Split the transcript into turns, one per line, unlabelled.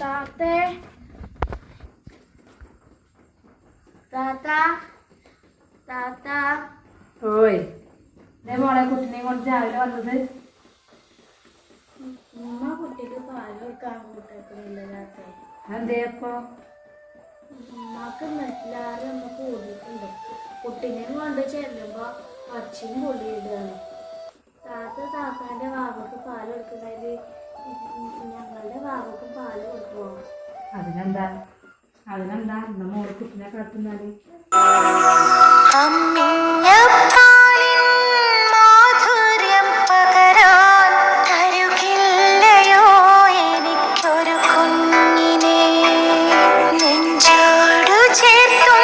താത്തേ. താത്ത. താത്ത.
ഓയ്. ഇതേ മോളെ കുട്ടിനെ കൊണ്ട് രാവിലെ വന്നത്.
ഉമ്മ കുട്ടിക്ക് പാൽ കൊടുക്കാൻ കൂട്ടത്തില്ല താത്തേ.
എന്തേ അപ്പൊ
ഉമ്മക്ക് മെറ്റിലാറ് ഒന്ന് കൂടിയിട്ടുണ്ട്. കുട്ടീനെ കൊണ്ട് ചെല്ലുമ്പോ അച്ഛനും പൊള്ളിയിടുകയാണ്
അതിനെന്താ? അതിനെന്താ? നമ്മ ഓർ കുട്ടിനെ കടത്തുന്നാൽ ചേർക്കും.